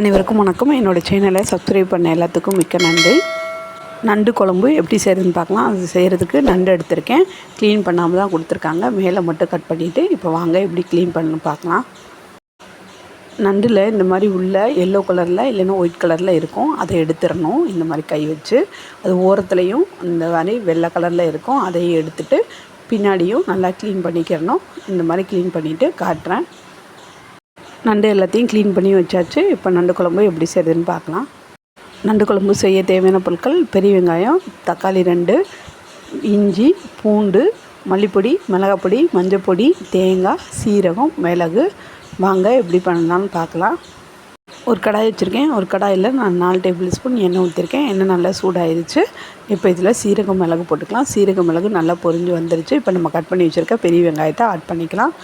அனைவருக்கும் வணக்கம். என்னோடய சேனலை சப்ஸ்கிரைப் பண்ண எல்லாத்துக்கும் மிக்க நன்றி. நண்டு குழம்பு எப்படி செய்கிறதுன்னு பார்க்கலாம். அது செய்கிறதுக்கு நண்டு எடுத்திருக்கேன். க்ளீன் பண்ணாமல் தான் கொடுத்துருக்காங்க. மேலே மட்டும் கட் பண்ணிவிட்டு இப்போ வாங்க எப்படி க்ளீன் பண்ணணும் பார்க்கலாம். நண்டில் இந்த மாதிரி உள்ள எல்லோ கலரில் இல்லைன்னா ஒயிட் கலரில் இருக்கும். அதை எடுத்துடணும். இந்த மாதிரி கை வச்சு. அது ஓரத்துலேயும் இந்த மாதிரி வெள்ளை கலரில் இருக்கும். அதையும் எடுத்துட்டு பின்னாடியும் நல்லா க்ளீன் பண்ணிக்கிறணும். இந்த மாதிரி க்ளீன் பண்ணிவிட்டு காட்டுறேன். நண்டு எல்லாத்தையும் க்ளீன் பண்ணி வச்சாச்சு. இப்போ நண்டு குழம்பு எப்படி செய்யுதுன்னு பார்க்கலாம். நண்டு குழம்பு செய்ய தேவையான பொருட்கள் பெரிய வெங்காயம் தக்காளி ரெண்டு இஞ்சி பூண்டு மல்லிப்பொடி மிளகாப்பொடி மஞ்சப்பொடி தேங்காய் சீரகம் மிளகு. வாங்க எப்படி பண்ணலான்னு பார்க்கலாம். ஒரு கடாய் வச்சுருக்கேன். ஒரு கடாயில் நான் நாலு டேபிள் ஸ்பூன் எண்ணெய் ஊற்றிருக்கேன் எண்ணெய் நல்லா சூடாயிருச்சு. இப்போ இதில் சீரகம் மிளகு போட்டுக்கலாம். சீரகம் மிளகு நல்லா பொரிஞ்சு வந்துருச்சு. இப்போ நம்ம கட் பண்ணி வச்சுருக்க பெரிய வெங்காயத்தை ஆட் பண்ணிக்கலாம்.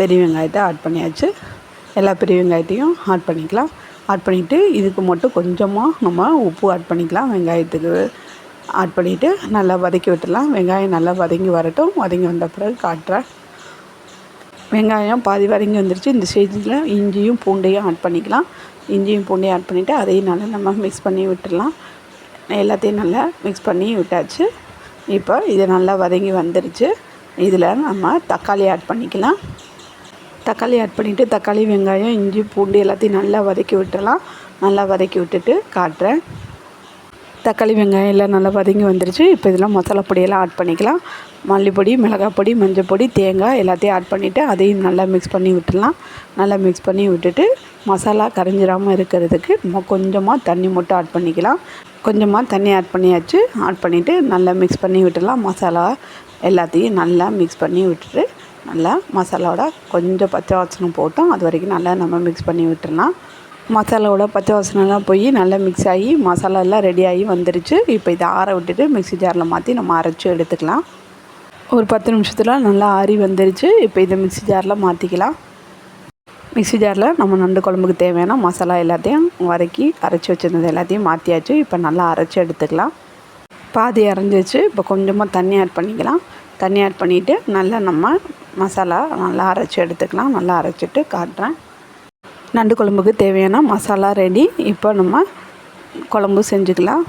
பெரிய வெங்காயத்தை ஆட் பண்ணியாச்சு. எல்லா பெரிய வெங்காயத்தையும் ஆட் பண்ணிக்கலாம். ஆட் பண்ணிவிட்டு இதுக்கு மட்டும் கொஞ்சமாக நம்ம உப்பு ஆட் பண்ணிக்கலாம். வெங்காயத்துக்கு ஆட் பண்ணிவிட்டு நல்லா வதக்கி விட்டுடலாம். வெங்காயம் நல்லா வதங்கி வரட்டும். வதங்கி வந்த பிறகு காட்டுறேன். வெங்காயம் பாதி வதங்கி வந்துருச்சு. இந்த ஸ்டேஜில் இஞ்சியும் பூண்டையும் ஆட் பண்ணிக்கலாம். இஞ்சியும் பூண்டையும் ஆட் பண்ணிவிட்டு அதையும் நல்லா நம்ம மிக்ஸ் பண்ணி விட்டுடலாம். எல்லாத்தையும் நல்லா மிக்ஸ் பண்ணி விட்டாச்சு. இப்போ இது நல்லா வதங்கி வந்துருச்சு. இதில் நம்ம தக்காளி ஆட் பண்ணிக்கலாம். தக்காளி ஆட் பண்ணிவிட்டு தக்காளி வெங்காயம் இஞ்சி பூண்டு எல்லாத்தையும் நல்லா வதக்கி விட்டுடலாம். நல்லா வதக்கி விட்டுட்டு காட்டுறேன். தக்காளி வெங்காயம் எல்லாம் நல்லா வதங்கி வந்துருச்சு. இப்போ இதெல்லாம் மசாலா பொடியெல்லாம் ஆட் பண்ணிக்கலாம். மல்லிப்பொடி மிளகாப்பொடி மஞ்சள் பொடி தேங்காய் எல்லாத்தையும் ஆட் பண்ணிவிட்டு அதையும் நல்லா மிக்ஸ் பண்ணி விட்டுடலாம். நல்லா மிக்ஸ் பண்ணி விட்டுட்டு மசாலா கரைஞ்சிடாமல் இருக்கிறதுக்கு நம்ம கொஞ்சமாக தண்ணி மட்டும் ஆட் பண்ணிக்கலாம். கொஞ்சமாக தண்ணி ஆட் பண்ணியாச்சு. ஆட் பண்ணிவிட்டு நல்லா மிக்ஸ் பண்ணி விட்டுடலாம். மசாலா எல்லாத்தையும் நல்லா மிக்ஸ் பண்ணி விட்டுட்டு நல்லா மசாலாவோட கொஞ்சம் பச்சை வாசனம் போட்டோம். அது வரைக்கும் நல்லா நம்ம மிக்ஸ் பண்ணி விட்டுடலாம் மசாலாவோட பச்சை வாசனைலாம் போய் நல்லா மிக்ஸ் ஆகி மசாலா எல்லாம் ரெடி ஆகி வந்துருச்சு. இப்போ இதை ஆற விட்டுட்டு மிக்ஸி ஜாரில் மாற்றி நம்ம அரைச்சி எடுத்துக்கலாம். ஒரு பத்து நிமிஷத்தில் நல்லா ஆறி வந்துருச்சு. இப்போ இதை மிக்ஸி ஜாரில் மாற்றிக்கலாம் மிக்ஸி ஜாரில் நம்ம நண்டு குழம்புக்கு தேவையான மசாலா எல்லாத்தையும் வதக்கி அரைச்சி வச்சுருந்தது எல்லாத்தையும் மாற்றியாச்சு இப்போ நல்லா அரைச்சி எடுத்துக்கலாம். பாதி அரைஞ்சிச்சு இப்போ கொஞ்சமாக தண்ணி ஆட் பண்ணிக்கலாம். தண்ணி ஆட் பண்ணிவிட்டு நல்லா நம்ம மசாலா நல்லா அரைச்சி எடுத்துக்கலாம். நல்லா அரைச்சிட்டு காட்டுறேன். நண்டு குழம்புக்கு தேவையான மசாலா ரெடி இப்போ நம்ம குழம்பு செஞ்சுக்கலாம்.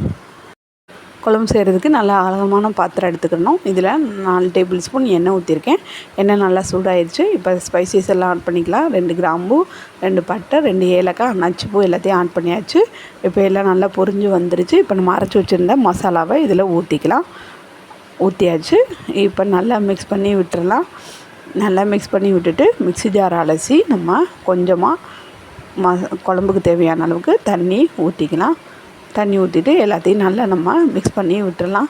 குழம்பு செய்கிறதுக்கு நல்லா அழகமான பாத்திரம் எடுத்துக்கணும். இதில் நாலு டேபிள் ஸ்பூன் எண்ணெய் ஊற்றிருக்கேன் எண்ணெய் நல்லா சூடாயிருச்சு. இப்போ ஸ்பைசஸ் எல்லாம் ஆட் பண்ணிக்கலாம். ரெண்டு கிராம்பு ரெண்டு பட்டை ரெண்டு ஏலக்காய் நச்சுப்பூ எல்லாத்தையும் ஆட் பண்ணியாச்சு. இப்போ எல்லாம் நல்லா பொரிஞ்சு வந்துருச்சு. இப்போ நம்ம அரைச்சி வச்சுருந்த மசாலாவை இதில் ஊற்றிக்கலாம் ஊற்றியாச்சு இப்போ நல்லா மிக்ஸ் பண்ணி விட்டுறலாம். நல்லா மிக்ஸ் பண்ணி விட்டுட்டு மிக்ஸி ஜார் அலசி நம்ம கொஞ்சமாக ம குழம்புக்கு தேவையான அளவுக்கு தண்ணி ஊற்றிக்கலாம் தண்ணி ஊற்றிட்டு எல்லாத்தையும் நல்லா நம்ம மிக்ஸ் பண்ணி விட்டுடலாம்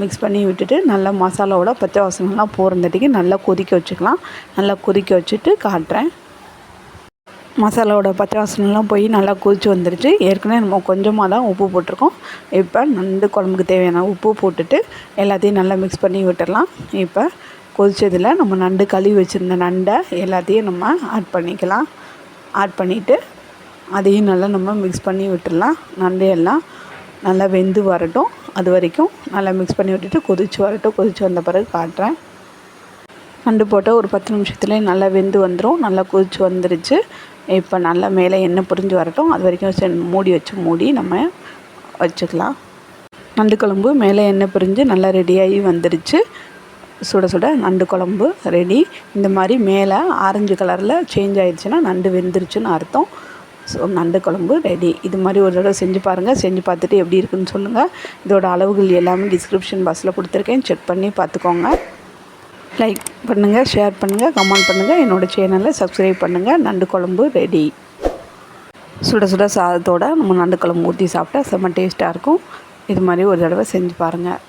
மிக்ஸ் பண்ணி விட்டுட்டு நல்லா மசாலாவோட பச்சை வாசனெலாம் போகிறந்தட்டிக்கு நல்லா கொதிக்க வச்சுக்கலாம். நல்லா கொதிக்க வச்சுட்டு காட்டுறேன். மசாலாவோட பச்சை வாசனெலாம் போய் நல்லா கொதிச்சு வந்துடுச்சு ஏற்கனவே நம்ம கொஞ்சமாக தான் உப்பு போட்டிருக்கோம். இப்போ நண்டு குழம்புக்கு தேவையான உப்பு போட்டுட்டு எல்லாத்தையும் நல்லா மிக்ஸ் பண்ணி விட்டுடலாம் இப்போ கொதித்ததில் நம்ம நண்டு கழுவி வச்சுருந்த நண்டை எல்லாத்தையும் நம்ம ஆட் பண்ணிக்கலாம். ஆட் பண்ணிவிட்டு அதையும் நல்லா நம்ம மிக்ஸ் பண்ணி விட்டுடலாம். நண்டு எல்லாம் நல்லா வெந்து வரட்டும். அது வரைக்கும் நல்லா மிக்ஸ் பண்ணி விட்டுட்டு கொதித்து வரட்டும். கொதித்து வந்த பிறகு காட்டுறேன். நண்டு போட்டு ஒரு பத்து நிமிஷத்துலேயே நல்லா வெந்து வந்துடும் நல்லா கொதித்து வந்துருச்சு. இப்போ நல்லா மேலே எண்ணெய் புரிஞ்சு வரட்டும். அது வரைக்கும் செ மூடி வச்சு மூடி நம்ம வச்சுக்கலாம். நண்டு குழம்பு மேலே எண்ணெய் பிரிஞ்சு நல்லா ரெடியாகி வந்துருச்சு. சுட சுட நண்டு குழம்பு ரெடி இந்த மாதிரி மேலே ஆரஞ்சு கலரில் சேஞ்ச் ஆயிடுச்சுன்னா நண்டு வெந்துருச்சுன்னு அர்த்தம். ஸோ நண்டு குழம்பு ரெடி இது மாதிரி ஒரு தடவை செஞ்சு பாருங்கள் செஞ்சு பார்த்துட்டு எப்படி இருக்குன்னு சொல்லுங்கள் இதோட அளவுகள் எல்லாமே டிஸ்கிரிப்ஷன் பாக்ஸில் கொடுத்துருக்கேன். செக் பண்ணி பார்த்துக்கோங்க. லைக் பண்ணுங்கள் ஷேர் பண்ணுங்கள் கமெண்ட் பண்ணுங்கள் என்னோடய சேனலை சப்ஸ்கிரைப் பண்ணுங்கள் நண்டு குழம்பு ரெடி சுட சுட சாதத்தோடு நம்ம நண்டு குழம்பு ஊற்றி சாப்பிட்டா செம்ம டேஸ்ட்டாக இருக்கும். இது மாதிரி ஒரு தடவை செஞ்சு பாருங்கள்